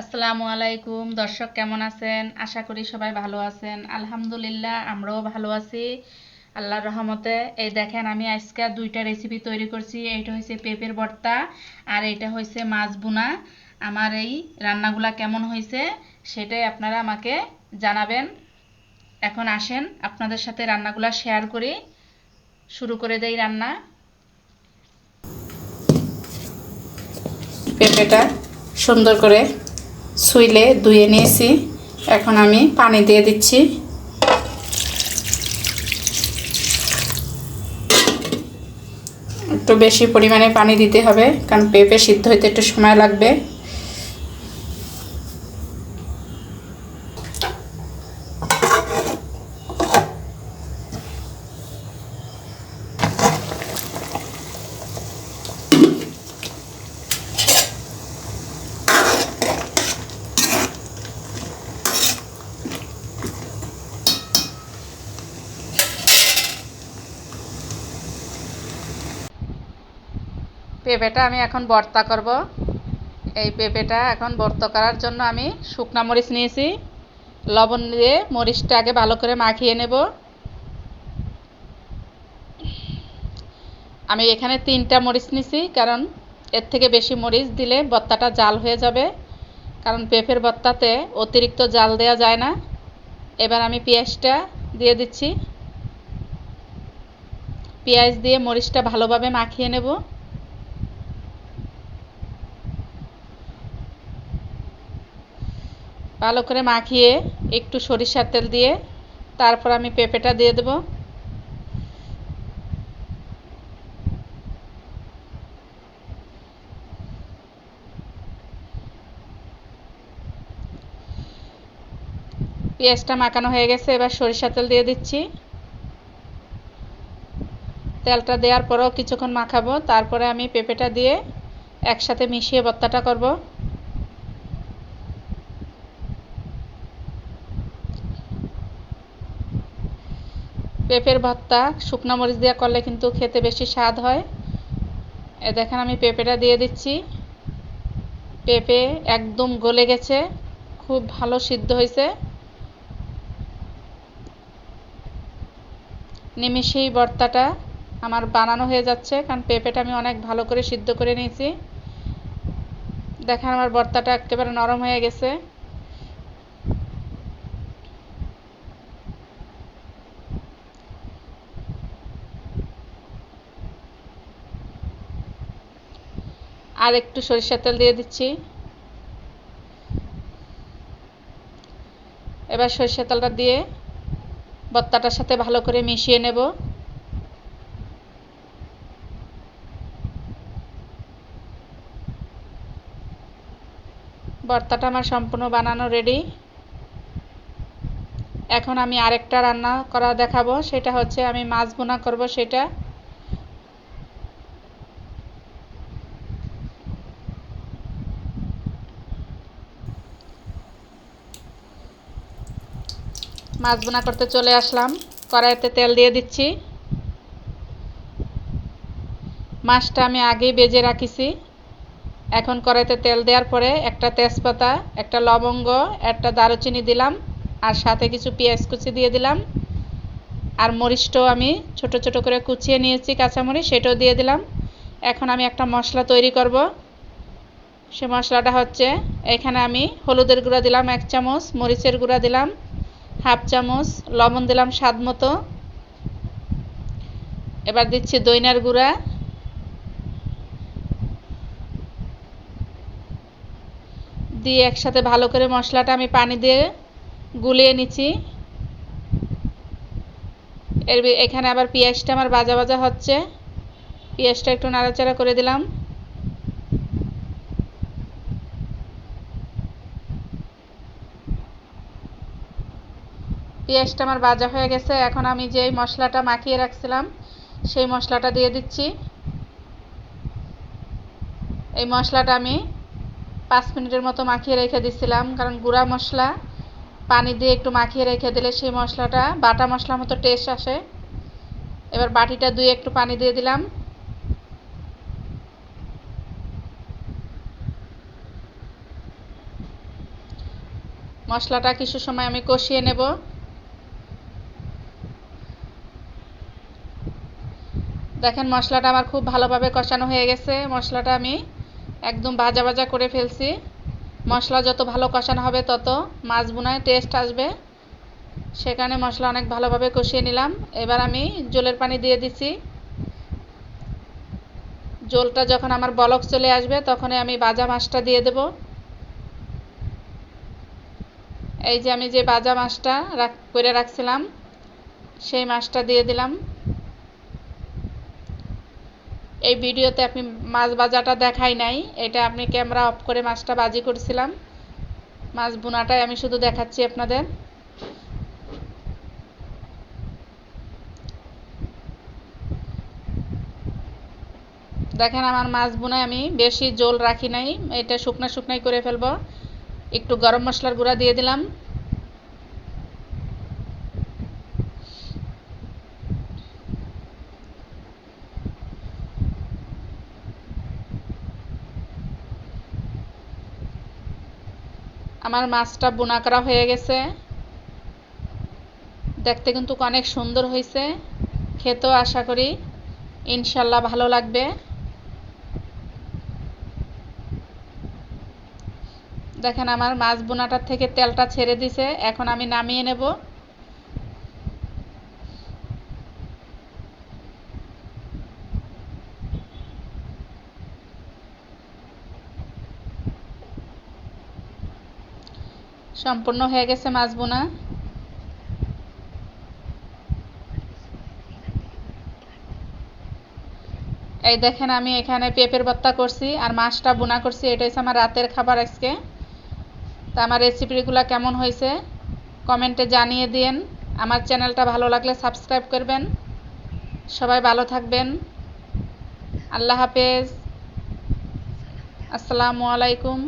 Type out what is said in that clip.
আসসালামু আলাইকুম। দর্শক, কেমন আছেন? আশা করি সবাই ভালো আছেন। আলহামদুলিল্লাহ, আমরাও ভালো আছি। আল্লাহর রহমতে। এই দেখেন, আমি আজকে দুইটা রেসিপি তৈরি করছি। এইটা হয়েছে পেঁপের ভর্তা আর এটা হয়েছে মাছ বোনা আমার এই রান্নাগুলা কেমন হয়েছে সেটাই আপনারা আমাকে জানাবেন। এখন আসেন, আপনাদের সাথে রান্নাগুলা শেয়ার করি। শুরু করে দেই রান্না। পেঁপেটা সুন্দর করে সুইলে ধুয়ে নিয়েছি। এখন আমি পানি দিয়ে দিচ্ছি। একটু বেশি পরিমাণে পানি দিতে হবে, কারণ পেঁপে সিদ্ধ হইতে একটু সময় লাগবে। পেঁপেটা আমি এখন ভর্তা করব। এই পেঁপেটা এখন ভর্তা করার জন্য আমি শুকনা মরিচ নিয়েছি। লবণ দিয়ে মরিচটা আগে ভালো করে মাখিয়ে নেব। আমি এখানে তিনটা মরিচ নিছি, কারণ এর থেকে বেশি মরিচ দিলে ভর্তাটা জাল হয়ে যাবে। কারণ পেঁপের ভর্তাতে অতিরিক্ত জাল দেওয়া যায় না। এবার আমি পেঁয়াজটা দিয়ে দিচ্ছি। পেঁয়াজ দিয়ে মরিচটা ভালোভাবে মাখিয়ে নেব। ভালো করে মাখিয়ে একটু সরিষার তেল দিয়ে তারপর আমি পেঁপেটা দিয়ে দেব। পেঁয়াজটা মাখানো হয়ে গেছে, এবার সরিষার তেল দিয়ে দিচ্ছি। তেলটা দেওয়ার পরেও কিছুক্ষণ মাখাবো, তারপরে আমি পেঁপেটা দিয়ে একসাথে মিশিয়ে ভর্তাটা করব। পেঁপের ভর্তা, শুকনো মরিচ দিয়ে করলে কিন্তু খেতে বেশি স্বাদ হয়। এ দেখেন আমি পেঁপেটা দিয়ে দিচ্ছি। পেঁপে একদম গলে গেছে, খুব ভালো সিদ্ধ হয়েছে। নিমিষেই ভর্তাটা আমার বানানো হয়ে যাচ্ছে, কারণ পেঁপেটা আমি অনেক ভালো করে সিদ্ধ করে নিয়েছি। দেখেন আমার ভর্তাটা একেবারে নরম হয়ে গেছে। আর একটু সরিষার তেল দিয়ে দিচ্ছি। এবার সরিষার তেলটা দিয়ে ভর্তাটার সাথে ভালো করে মিশিয়ে নেব। ভর্তাটা আমার সম্পূর্ণ বানানো রেডি এখন আমি আরেকটা রান্না করা দেখাবো, সেটা হচ্ছে আমি মাছ বোনা করব, সেটা মাছ বোনা করতে চলে আসলাম। কড়াইতে তেল দিয়ে দিচ্ছি। মাছটা আমি আগেই বেজে রাখিছি। এখন কড়াইতে তেল দেওয়ার পরে একটা তেজপাতা, একটা লবঙ্গ, একটা দারুচিনি দিলাম আর সাথে কিছু পেঁয়াজ কুচি দিয়ে দিলাম। আর মরিচটাও আমি ছোট ছোট করে কুচিয়ে নিয়েছি কাঁচামরিচ, সেটাও দিয়ে দিলাম। এখন আমি একটা মশলা তৈরি করব। সে মশলাটা হচ্ছে, এখানে আমি হলুদের গুঁড়া দিলাম এক চামচ, মরিচের গুঁড়া দিলাম। হাফ চামচ লবণ দিলাম স্বাদ মতো। এবার দিচ্ছি দইনার গুঁড়া। দিয়ে একসাথে ভালো করে মশলাটা আমি পানি দিয়ে গুলিয়ে নিচ্ছি। এর এখানে আবার পেঁয়াজটা আমার ভাজা ভাজা হচ্ছে। পেঁয়াজটা একটু নাড়াচাড়া করে দিলাম। পেঁয়াজটা আমার ভাজা হয়ে গেছে। এখন আমি যেই মশলাটা মাখিয়ে রাখছিলাম, সেই মশলাটা দিয়ে দিচ্ছি। এই মশলাটা আমি পাঁচ মিনিটের মতো মাখিয়ে রেখে দিছিলাম, কারণ গুঁড়া মশলা পানি দিয়ে একটু মাখিয়ে রেখে দিলে সেই মশলাটা, বাটা মশলার মতো টেস্ট আসে। এবার বাটিটা দুই একটু পানি দিয়ে দিলাম। মশলাটা কিছু সময় আমি কষিয়ে নেব। দেখেন, মশলাটা আমার খুব ভালোভাবে কষানো হয়ে গেছে। মশলাটা আমি একদম ভাজা ভাজা করে ফেলছি। মশলা যত ভালো কষানো হবে তত মাছ বোনায় টেস্ট আসবে। সেখানে মশলা অনেক ভালোভাবে কষিয়ে নিলাম। এবার আমি জলের পানি দিয়ে দিচ্ছি জলটা যখন আমার বলক চলে আসবে, তখনই আমি বাজা মাছটা দিয়ে দেব। এই যে আমি যে বাজা মাছটা রাখ, করে রাখছিলাম, সেই মাছটা দিয়ে দিলাম। এই ভিডিওতে আপনি মাছ ভাজাটা দেখাই নাই। এটা আপনি ক্যামেরা অফ করে মাছটা বাজি করছিলাম। মাছ বোনাটাই আমি শুধু দেখাচ্ছি আপনাদের। দেখেন আমার মাছ বোনায় আমি বেশি জোল রাখি নাই। এটা শুকনা শুকনাই করে ফেলব। একটু গরম মশলার গুঁড়া দিয়ে দিলাম। আমার মাছটা বোনা করা হয়ে গেছে। দেখতে কিন্তু অনেক সুন্দর হয়েছে। খেতেও আশা করি ইনশাল্লাহ ভালো লাগবে। দেখেন আমার মাছ বোনাটার থেকে তেলটা ছেড়ে দিছে। এখন আমি নামিয়ে নেব। সম্পূর্ণ হয়ে গেছে মাছ বোনা। এই দেখেন আমি এখানে পেঁপের ভর্তা করছি আর মাছটা বোনা করছি। এটা হচ্ছে আমার রাতের খাবার আজকে। তা আমার রেসিপিগুলো কেমন হয়েছে কমেন্টে জানিয়ে দিন আমার চ্যানেলটা ভালো লাগলে সাবস্ক্রাইব করবেন। সবাই ভালো থাকবেন। আল্লাহ হাফেজ। আসসালামু আলাইকুম।